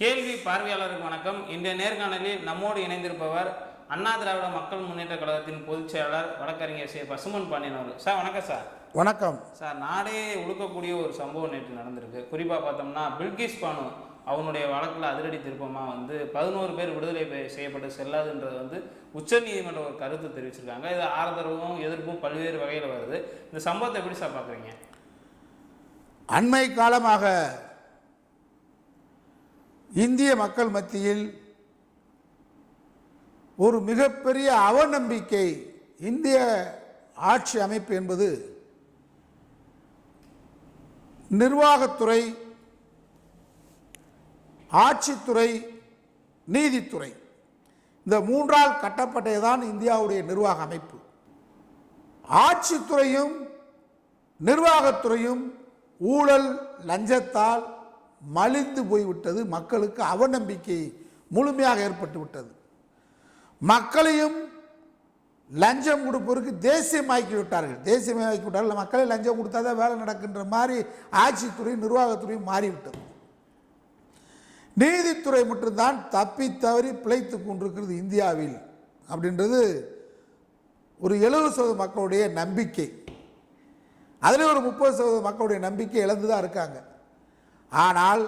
கேள்வி பார்வையாளருக்கு வணக்கம். இன்றைய நேர்காணலில் நம்மோடு இணைந்திருப்பவர் அண்ணா திராவிட மக்கள் முன்னேற்ற கழகத்தின் பொதுச் செயலாளர் வழக்கறிஞர் சே. பசுமன் பாண்டியன் அவர் சார் வணக்கம் சார். வணக்கம். சார் நாடே உழுக்கக்கூடிய ஒரு சம்பவம் நேற்று நடந்திருக்கு. குறிப்பாக பார்த்தோம்னா பில்கிஸ் பானு அவனுடைய வழக்கில் அதிரடி திருப்பமாக வந்து பதினோரு பேர் விடுதலை செய்யப்பட்டு செல்லாதுன்றது வந்து உச்சநீதிமன்றம் ஒரு கருத்து தெரிவிச்சிருக்காங்க. இது ஆதரவும் எதிர்ப்பும் பல்வேறு வகையில் வருது. இந்த சம்பவத்தை எப்படி சார் பார்க்குறீங்க அண்மை காலமாக இந்திய மக்கள் மத்தியில் ஒரு மிகப்பெரிய அவநம்பிக்கை இந்திய ஆட்சி அமைப்பு என்பது நிர்வாகத்துறை ஆட்சித்துறை நீதித்துறை. இந்த மூன்றால் கட்டப்பட்டதுதான் இந்தியாவுடைய நிர்வாக அமைப்பு. ஆட்சித்துறையும் நிர்வாகத்துறையும் ஊழல் லஞ்சத்தால் மலிந்து போய்விட்டது. மக்களுக்கு அவநம்பிக்கை முழுமையாக ஏற்பட்டு விட்டது மக்களையும் லஞ்சம் கொடுப்பதற்கு தேசியமாக்கி விட்டார்கள். தேசியமாக்கி விட்டார்கள். மக்களை லஞ்சம் கொடுத்தா தான் வேலை நடக்கின்ற மாதிரி ஆட்சித்துறை நிர்வாகத்துறையும் மாறிவிட்டது. நீதித்துறை மட்டும்தான் தப்பி தவறி பிழைத்து கொண்டிருக்கிறது இந்தியாவில் அப்படின்றது ஒரு எழுபது சதவீத மக்களுடைய நம்பிக்கை. அதில் ஒரு முப்பது சதவீத மக்களுடைய நம்பிக்கை இழந்து தான் இருக்காங்க. ஆனால்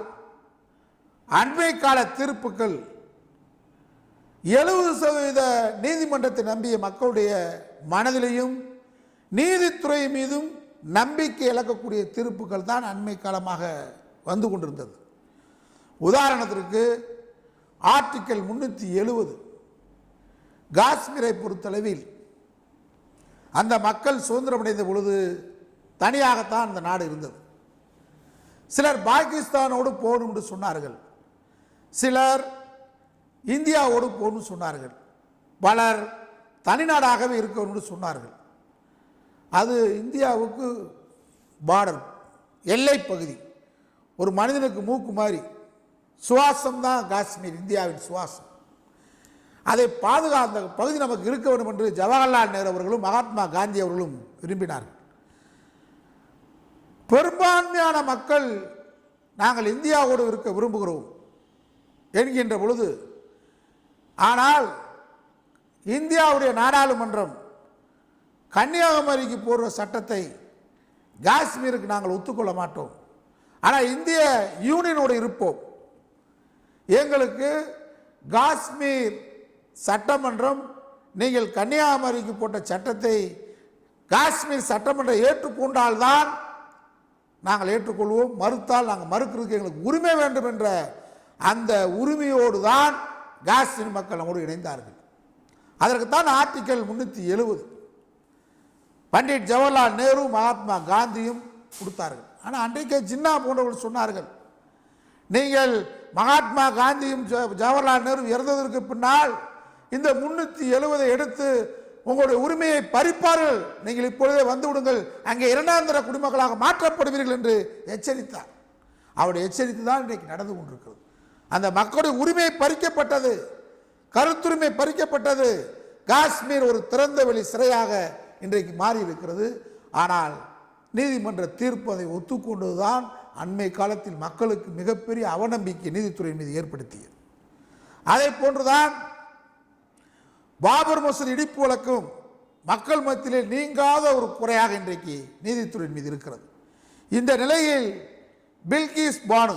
அண்மை கால தீர்ப்புகள் எழுபது சதவீத நீதிமன்றத்தை நம்பிய மக்களுடைய மனதிலையும் நீதித்துறை மீதும் நம்பிக்கை இழக்கக்கூடிய தீர்ப்புகள் தான் அண்மை காலமாக வந்து கொண்டிருந்தது. உதாரணத்திற்கு ஆர்டிக்கல் முன்னூற்றி எழுபது காஷ்மீரை பொறுத்தளவில் அந்த மக்கள் சுதந்திரமடைந்த பொழுது தனியாகத்தான் அந்த நாடு இருந்தது. சிலர் பாகிஸ்தானோடு போகணும் என்று சொன்னார்கள். சிலர் இந்தியாவோடு போகணும்னு சொன்னார்கள். பலர் தனிநாடாகவே இருக்கணும் என்று சொன்னார்கள். அது இந்தியாவுக்கு பார்டர் எல்லை பகுதி. ஒரு மனிதனுக்கு மூக்கு மாதிரி. சுவாசம் தான் காஷ்மீர் இந்தியாவின் சுவாசம். அதை பாதுகா அந்த பகுதி நமக்கு இருக்க வேண்டும் என்று ஜவஹர்லால் நேரு அவர்களும் மகாத்மா காந்தி அவர்களும் விரும்பினார்கள். பெரும்பான்மையான மக்கள் நாங்கள் இந்தியாவோடு இருக்க விரும்புகிறோம் என்கின்ற பொழுது ஆனால் இந்தியாவுடைய நாடாளுமன்றம் கன்னியாகுமரிக்கு போடுற சட்டத்தை காஷ்மீருக்கு நாங்கள் ஒத்துக்கொள்ள மாட்டோம். ஆனால் இந்திய யூனியனோடு இருப்போம். எங்களுக்கு காஷ்மீர் சட்டமன்றம் நீங்கள் கன்னியாகுமரிக்கு போட்ட சட்டத்தை காஷ்மீர் சட்டமன்றம் ஏற்றுக்கொண்டால்தான் நாங்கள் ஏற்றுக்கொள்வோம். மறுத்தால் நாங்கள் மறுக்கிறதுக்கு எங்களுக்கு உரிமை வேண்டும் என்ற அந்த உரிமையோடு தான் காஸ்டின் மக்கள் நம்மோடு இணைந்தார்கள். அதற்குத்தான் ஆர்டிக்கல் முன்னூற்றி எழுபது பண்டிட் ஜவஹர்லால் நேரு மகாத்மா காந்தியும் கொடுத்தார்கள். ஆனால் அன்றைக்கே ஜின்னா போன்றவர்கள் சொன்னார்கள் நீங்கள் மகாத்மா காந்தியும் ஜ- ஜவஹர்லால் நேரு இறந்ததற்கு பின்னால் இந்த முன்னூற்றி எழுபதை எடுத்து உங்களுடைய உரிமையை பறிப்பார்கள். நீங்கள் இப்பொழுதே வந்து விடுங்கள். அங்கே இரண்டாம் தர குடிமக்களாக மாற்றப்படுவீர்கள் என்று எச்சரித்தார். அவருடைய எச்சரித்து தான் இன்றைக்கு நடந்து கொண்டிருக்கிறது. அந்த மக்களுடைய உரிமை பறிக்கப்பட்டது. கருத்துரிமை பறிக்கப்பட்டது. காஷ்மீர் ஒரு திறந்த வெளி சிறையாக இன்றைக்கு மாறி இருக்கிறது ஆனால் நீதிமன்ற தீர்ப்பு அதை ஒத்துக்கொண்டதுதான் அண்மை காலத்தில் மக்களுக்கு மிகப்பெரிய அவநம்பிக்கை நீதித்துறை மீது ஏற்படுத்தியது. அதை போன்றுதான் பாபர் மசூதி இடிப்பு வழக்கும் மக்கள் மத்தியிலே நீங்காத ஒரு குறையாக இன்றைக்கு நீதித்துறையின் மீது இருக்கிறது. இந்த நிலையில் பில்கிஸ் பானு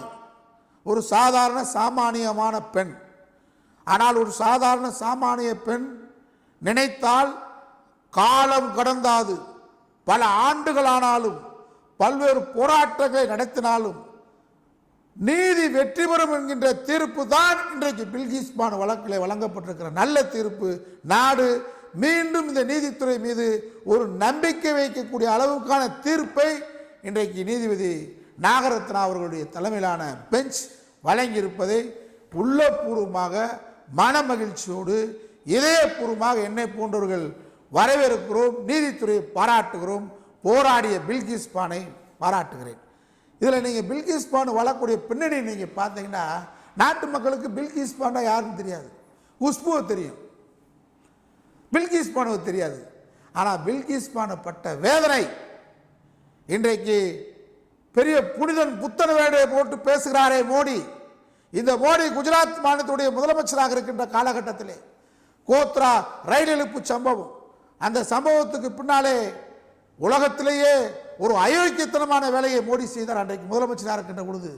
ஒரு சாதாரண சாமானியமான பெண் ஆனால் ஒரு சாதாரண சாமானிய பெண் நினைத்தால் காலம் கடந்தாது. பல ஆண்டுகளானாலும் பல்வேறு போராட்டங்களை நடத்தினாலும் நீதி வெற்றி பெறும் என்கின்ற தீர்ப்பு தான் இன்றைக்கு பில்கிஸ் பான் வழக்கில் வழங்கப்பட்டிருக்கிற நல்ல தீர்ப்பு. நாடு மீண்டும் இந்த நீதித்துறை மீது ஒரு நம்பிக்கை வைக்கக்கூடிய அளவுக்கான தீர்ப்பை இன்றைக்கு நீதிபதி நாகரத்னா அவர்களுடைய தலைமையிலான பெஞ்ச் வழங்கியிருப்பதை உள்ளபூர்வமாக மனமகிழ்ச்சியோடு இதயபூர்வமாக என்னை போன்றவர்கள் வரவேற்கிறோம் நீதித்துறையை பாராட்டுகிறோம் போராடிய பில்கிஸ் பானை பாராட்டுகிறேன். இதில் நீங்கள் பில்கிஸ் பானு வளரக்கூடிய பின்னணி நீங்கள் பார்த்தீங்கன்னா நாட்டு மக்களுக்கு பில்கிஸ் பாண்டா யாருன்னு தெரியாது. குஷ்புவை தெரியும். பில்கிஸ் பானுவை தெரியாது. ஆனால் பில்கிஸ் பானு பட்ட வேதனை இன்றைக்கு பெரிய புனிதன் புத்தன வேடையை போட்டு பேசுகிறாரே மோடி. இந்த மோடி குஜராத் மாநிலத்துடைய முதலமைச்சராக இருக்கின்ற காலகட்டத்திலே கோத்ரா ரயில் இழுப்பு சம்பவம். அந்த சம்பவத்துக்கு பின்னாலே உலகத்திலேயே ஒரு அயோக்கியத்தனமான வேலையை மோடி செய்தார் அன்றைக்கு முதலமைச்சராக இருக்கின்ற பொழுது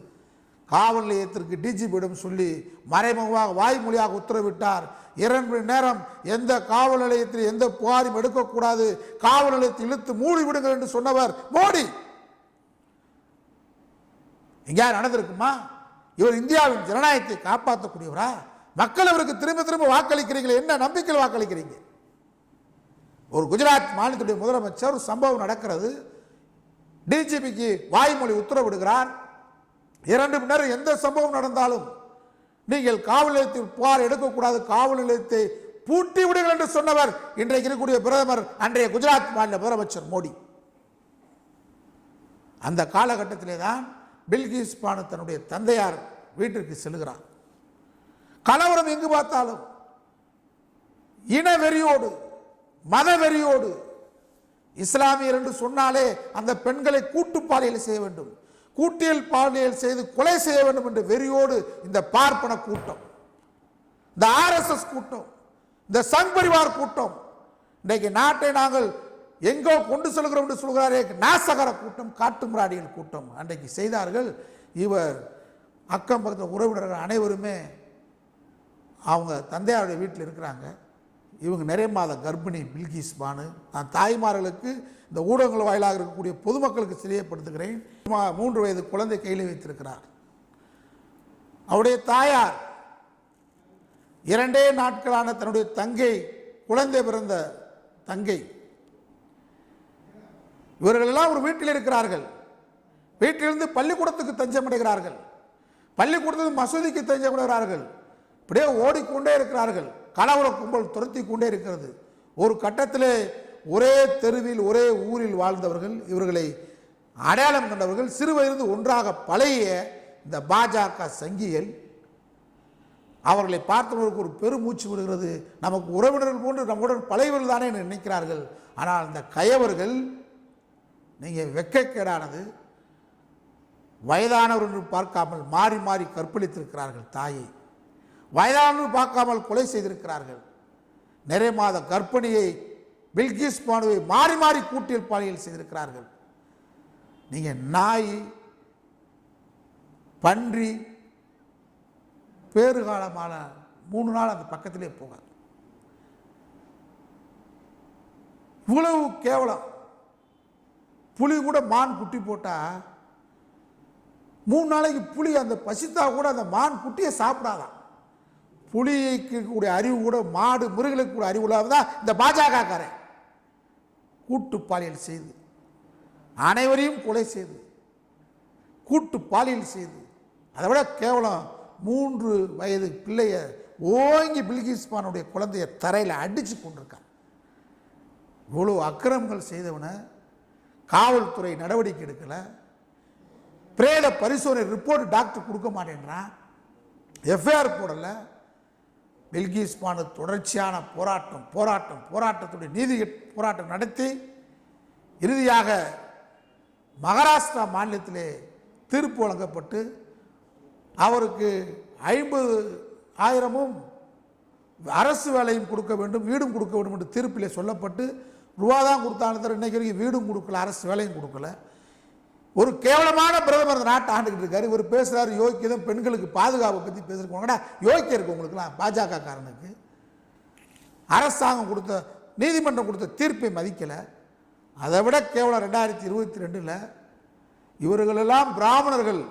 காவல் நிலையத்திற்கு டிஜிபியிடம் சொல்லி மறைமுகமாக வாய்மொழியாக உத்தரவிட்டார். இரண்டு மணி நேரம் எந்த காவல் நிலையத்தில் எந்த புகாரும் எடுக்கக்கூடாது காவல் நிலையத்தை இழுத்து மூடி விடுங்கள் என்று சொன்னவர் மோடி. எங்கேயா நடந்திருக்குமா? இவர் இந்தியாவின் ஜனநாயகத்தை காப்பாற்றக்கூடியவரா? மக்கள் அவருக்கு திரும்ப திரும்ப வாக்களிக்கிறீங்களே என்ன நம்பிக்கையில் வாக்களிக்கிறீங்க? ஒரு குஜராத் மாநிலத்துடைய முதலமைச்சர் ஒரு சம்பவம் நடக்கிறது. டிஜிபிக்கு வாய்மொழி உத்தரவிடுகிறார். இரண்டு மணி நேரம் எந்த சம்பவம் நடந்தாலும் நீங்கள் காவல் நிலையத்தில் புகார் எடுக்கக்கூடாது. காவல் நிலையத்தை பூட்டி விடுங்கள் என்று சொன்னவர் இன்றைக்கு இருக்கக்கூடிய பிரதமர் அன்றைய குஜராத் மாநில முதலமைச்சர் மோடி. அந்த காலகட்டத்திலே தான் பில்கிஸ் பானு தன்னுடைய தந்தையார் வீட்டிற்கு செல்கிறார். கலவரம் எங்கு பார்த்தாலும் இன வெறியோடு மத வெறியோடு இஸ்லாமியர் என்று சொன்னாலே அந்த பெண்களை கூட்டு பாலியல் செய்ய வேண்டும். கூட்டியல் பாலியல் செய்து கொலை செய்ய வேண்டும் என்ற வெறியோடு இந்த பார்ப்பன கூட்டம். இந்த ஆர்எஸ்எஸ் கூட்டம் இந்த சங் பரிவார் கூட்டம். இன்றைக்கு நாட்டை நாங்கள் எங்கோ கொண்டு செல்கிறோம் என்று சொல்கிறாரே நாசகர கூட்டம் காட்டுமிராடிகள் கூட்டம் அன்றைக்கு செய்தார்கள். இவர் அக்கம் பக்கத்தில் உறவினர்கள் அனைவருமே அவங்க தந்தையாருடைய வீட்டில் இருக்கிறாங்க. இவங்க நிறைய மாத கர்ப்பிணி பில்கிஸ் பானு. நான் தாய்மார்களுக்கு இந்த ஊடகங்கள் வாயிலாக இருக்கக்கூடிய பொதுமக்களுக்கு தெரியப்படுத்துகிறேன். மூன்று வயது குழந்தை கையில் வைத்திருக்கிறார். அவருடைய தாயார் இரண்டே நாட்களான தன்னுடைய தங்கை குழந்தை பிறந்த தங்கை. இவர்கள் எல்லாம் ஒரு வீட்டில் இருக்கிறார்கள். வீட்டிலிருந்து பள்ளிக்கூடத்துக்கு தஞ்சமடைகிறார்கள். பள்ளிக்கூடத்துக்கு மசூதிக்கு தஞ்சமடைகிறார்கள். இப்படியே ஓடிக்கொண்டே இருக்கிறார்கள். கலவர கும்பல் துரத்தி கொண்டே இருக்கிறது. ஒரு கட்டத்தில் ஒரே தெருவில் ஒரே ஊரில் வாழ்ந்தவர்கள் இவர்களை அடையாளம் கண்டவர்கள் சிறுவயது ஒன்றாக பழைய இந்த பாஜக சங்கிகள் அவர்களை பார்த்தவர்களுக்கு ஒரு பெருமூச்சு விடுகிறது. நமக்கு உறவினர்கள் போன்று நம்முடன் பழையவர்கள் தானே என்று நினைக்கிறார்கள். ஆனால் இந்த கயவர்கள் நீங்கள் வெட்கக்கேடானது வயதானவர் என்று பார்க்காமல் மாறி மாறி கற்பழித்திருக்கிறார்கள் தாயை. வயதானு பார்க்காமல் கொலை செய்திருக்கிறார்கள். நிறைய மாத கர்ப்பிணியை பில்கிஸ் பானுவை மாறி மாறி கூட்டியல் பாலியல் செய்திருக்கிறார்கள். நீங்கள் நாய் பன்றி பேறுகாலமான மூணு நாள் அந்த பக்கத்திலே போகாது. இவ்வளவு கேவலம். புலி கூட மான் குட்டி போட்டால் மூணு நாளைக்கு புலி அந்த பசித்தா கூட அந்த மான் குட்டியை சாப்பிடாதான். புலிக்கு கூடிய அறிவு கூட மாடு மிருகளுக்கு கூட அறிவு தான் இந்த பாஜகக்காரன் கூட்டு பாலியல் செய்து அனைவரையும் கொலை செய்து கூட்டு பாலியல் செய்து அதை விட கேவலம் மூன்று வயது பிள்ளைய ஓங்கி பில்கிஸ்மானுடைய குழந்தைய தரையில் அடித்து கொண்டிருக்கான். இவ்வளோ அக்கிரமங்கள் செய்தவனை காவல்துறை நடவடிக்கை எடுக்கலை பிரேத பரிசோதனை ரிப்போர்ட் டாக்டர் கொடுக்க மாட்டேன்றான் எஃப்ஐஆர் போடலை பெல்கிஸ்பானு தொடர்ச்சியான போராட்டம் போராட்டம் போராட்டத்துடைய நீதி போராட்டம் நடத்தி இறுதியாக மகாராஷ்டிரா மாநிலத்திலே தீர்ப்பு வழங்கப்பட்டு அவருக்கு ஐம்பது ஆயிரமும் அரசு வேலையும் கொடுக்க வேண்டும் வீடும் கொடுக்க வேண்டும் என்று தீர்ப்பிலே சொல்லப்பட்டு ரூபா தான் கொடுத்தாங்க தவிர இன்னைக்கு வரைக்கும் வீடும் கொடுக்கல அரசு வேலையும் கொடுக்கல. ஒரு கேவலமான பிரதமர் இந்த நாட்டை ஆண்டுகிட்டு இருக்காரு. இவர் பேசுறாரு யோக்கியதும் பெண்களுக்கு பாதுகாப்பை பற்றி பேசிருக்கோங்கடா யோக்கியம் இருக்கு உங்களுக்குலாம் பாஜக காரனுக்கு. அரசாங்கம் கொடுத்த நீதிமன்றம் கொடுத்த தீர்ப்பை மதிக்கலை. அதை விட கேவலம் ரெண்டாயிரத்தி இருபத்தி ரெண்டில் இவர்களெல்லாம் பிராமணர்கள்.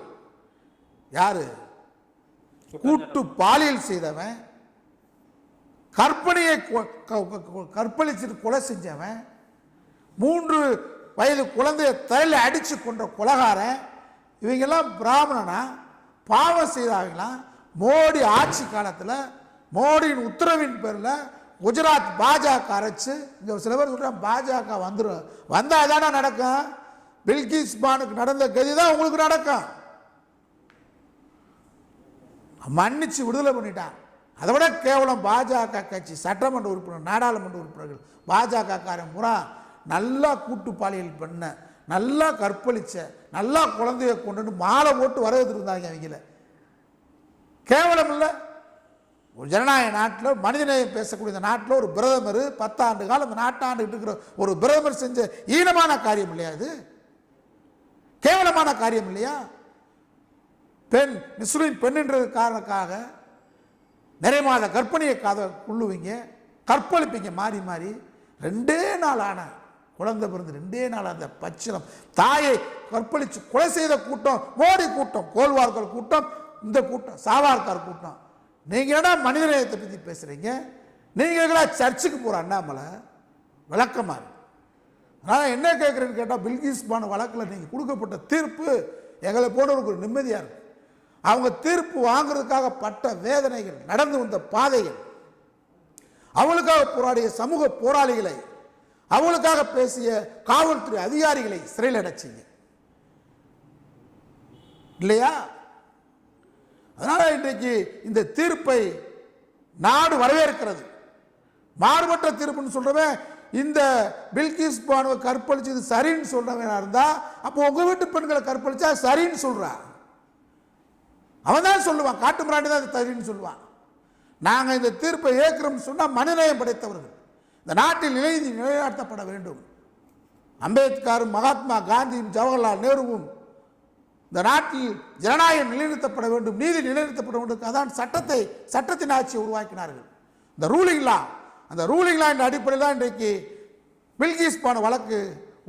யாரு? கூட்டு பாலியல் செய்தவன். கற்பனையை கொ- க- கற்பழிச்சிட்டு கொலை செஞ்சவன். மூன்று வயது குழந்தைய தலையில் அடித்து கொன்ற குலகாரன் இவங்கெல்லாம் பிராமணனா பாவம் செய்தாங்களாம் மோடி ஆட்சி காலத்தில் மோடியின் உத்தரவின் பேரில் குஜராத் பாஜக அரைச்சு இங்கே சில பேர் சொல்கிறாங்க பாஜக வந்துடும் வந்தால் தானே நடக்கும். பில்கிஸ் பானுக்கு நடந்த கதி தான் உங்களுக்கு நடக்கும். மன்னிச்சு விடுதலை பண்ணிட்டான். அதை விட கேவலம் பாஜக கட்சி சட்டமன்ற உறுப்பினர் நாடாளுமன்ற உறுப்பினர்கள் பாஜக காரன் பூரா நல்லா கூட்டு பாலியல் பண்ண நல்லா கற்பழிச்ச நல்லா குழந்தைய கொண்டு மாலை போட்டு வர வச்சுருந்தாங்க அவங்கள கேவலம் இல்லை ஒரு ஜனநாயக நாட்டில் மனிதநேயம் பேசக்கூடிய இந்த நாட்டில் ஒரு பிரதமர் பத்தாண்டு காலம் இந்த நாட்டாண்டு இருக்கிற ஒரு பிரதமர் செஞ்ச ஈனமான காரியம் இல்லையா இது? கேவலமான காரியம் இல்லையா? பெண் முஸ்லீம் பெண்ணுன்றது காரணக்காக நிறைய மாத கற்பனையை காத உள்ளுவீங்க கற்பழிப்பீங்க மாறி மாறி. ரெண்டே நாள் ஆன குழந்தை பிறந்து ரெண்டே நாள் அந்த பச்சிலம் தாயை கற்பழித்து கொலை செய்த கூட்டம் மோடி கூட்டம் கோல்வார்கள் கூட்டம் இந்த கூட்டம் சாவார்கார் கூட்டம். நீங்கள் என்ன மனிதநேயத்தை பற்றி பேசுகிறீங்க நீங்கள் சர்ச்சுக்கு போகிற அண்ணாமலை? விளக்கமாக இருக்கு. நான் என்ன கேட்குறேன்னு கேட்டால் பில்கிஸ்பான் வழக்கில் நீங்கள் கொடுக்கப்பட்ட தீர்ப்பு எங்களை போனவருக்கு ஒரு நிம்மதியாக இருக்கும் அவங்க தீர்ப்பு வாங்குறதுக்காக பட்ட வேதனைகள் நடந்து வந்த பாதைகள் அவளுக்காக போராடிய சமூக போராளிகளை அவங்களுக்காக பேசிய காவல்துறை அதிகாரிகளை சிறையில் அடைச்சிங்க. இல்லையா? அதனால் இன்றைக்கு இந்த தீர்ப்பை நாடு வரவேற்கிறது. மாறுபட்ட தீர்ப்புன்னு சொல்றவன் இந்த பில்கிஸ் பானுவை கற்பழிச்சது சரின்னு சொல்றவனா இருந்தால் அப்போ உங்கள் வீட்டு பெண்களை கற்பழிச்சா சரின்னு சொல்கிறான் அவன் தான் சொல்லுவான் காட்டு மிராண்டி தான் அது சரின்னு சொல்லுவான். நாங்கள் இந்த தீர்ப்பை ஏற்கிறோம்னு சொன்னால் மனிதநேயம் படைத்தவர்கள். இந்த நாட்டில் நிலைநீதி நிலைநாட்டப்பட வேண்டும். அம்பேத்கரும் மகாத்மா காந்தியும் ஜவஹர்லால் நேருவும் இந்த நாட்டில் ஜனநாயகம் நிலைநிறுத்தப்பட வேண்டும் நீதி நிலைநிறுத்தப்பட வேண்டும் அதான் சட்டத்தை சட்டத்தின் ஆட்சியை உருவாக்கினார்கள். இந்த ரூலிங் லா அந்த ரூலிங் லா என்ற அடிப்படையில் தான் இன்றைக்கு பில்கிஸ் பான வழக்கு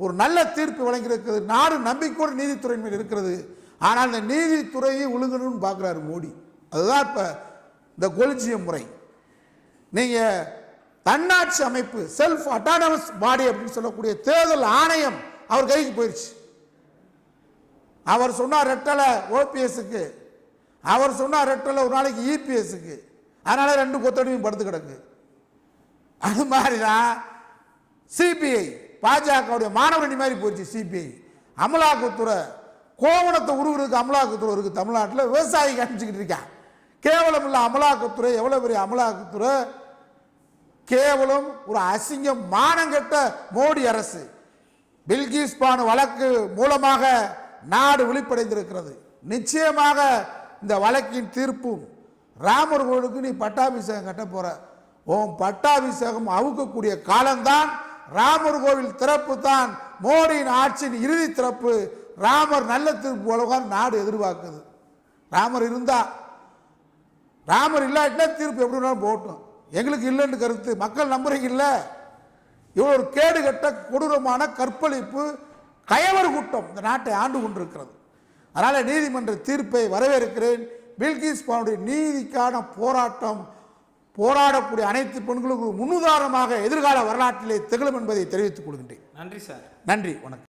ஒரு நல்ல தீர்ப்பு வழங்கியிருக்கிறது. நாடு நம்பிக்கையோடு நீதித்துறையின் மேல் இருக்கிறது. ஆனால் இந்த நீதித்துறையை ஒழுங்கணும்னு பார்க்குறாரு மோடி. அதுதான் இப்போ இந்த கொலிஜியம் முறை. நீங்கள் தன்னாட்சி அமைப்பு செல்ஃப் அட்டானமஸ் பாடி அப்படின்னு சொல்லக்கூடிய தேர்தல் ஆணையம் அவர் கைக்கு போயிடுச்சு அவர் சொன்னார் ரெட்டலை ஓபிஎஸ்க்கு. அவர் சொன்னார் ரெட்டலை ஒரு நாளைக்கு இபிஎஸ்க்கு. அதனால ரெண்டு கொத்தடியும் படுத்து கிடக்கு. அது மாதிரி தான் சிபிஐ பாஜகவுடைய மாணவரணி மாதிரி போயிடுச்சு சிபிஐ. அமலாக்கத்துறை கோவணத்தை உருவுறதுக்கு அமலாக்கத்துறை இருக்குது தமிழ்நாட்டில். விவசாயி அனுப்பிச்சிக்கிட்டு இருக்கேன் கேவலம் இல்லை அமலாக்கத்துறை. எவ்வளோ பெரிய அமலாக்கத்துறை? கேவலம் ஒரு அசிங்கம் மானங்கெட்ட மோடி அரசு. பில்கிஸ் பானு வழக்கு மூலமாக நாடு விழிப்படைந்திருக்கிறது. நிச்சயமாக இந்த வழக்கின் தீர்ப்பும் ராமர் கோவிலுக்கு நீ பட்டாபிஷேகம் கட்ட போற. உன் பட்டாபிஷேகம் அவுக்கக்கூடிய காலம்தான் ராமர் கோவில் திறப்பு தான் மோடியின் ஆட்சியின் இறுதி திறப்பு. ராமர் நல்ல தீர்ப்பு உலகம் நாடு எதிர்பார்க்குது. ராமர் இருந்தா ராமர் இல்லாட்டினா தீர்ப்பு எப்படி வேணாலும் எங்களுக்கு இல்லைன்னு கருத்து. மக்கள் நம்புறீங்க இல்லை? இவ்வளோ ஒரு கேடு கட்ட கொடூரமான கற்பழிப்பு கயவர் கூட்டம் இந்த நாட்டை ஆண்டு கொண்டிருக்கிறது. அதனால் நீதிமன்ற தீர்ப்பை வரவேற்கிறேன். பில்கிஸ் பானுடைய நீதிக்கான போராட்டம் போராடக்கூடிய அனைத்து பெண்களுக்கும் முன்னுதாரணமாக எதிர்கால வரலாற்றிலே திகழும் என்பதை தெரிவித்துக் கொள்கின்றேன். நன்றி சார். நன்றி வணக்கம்.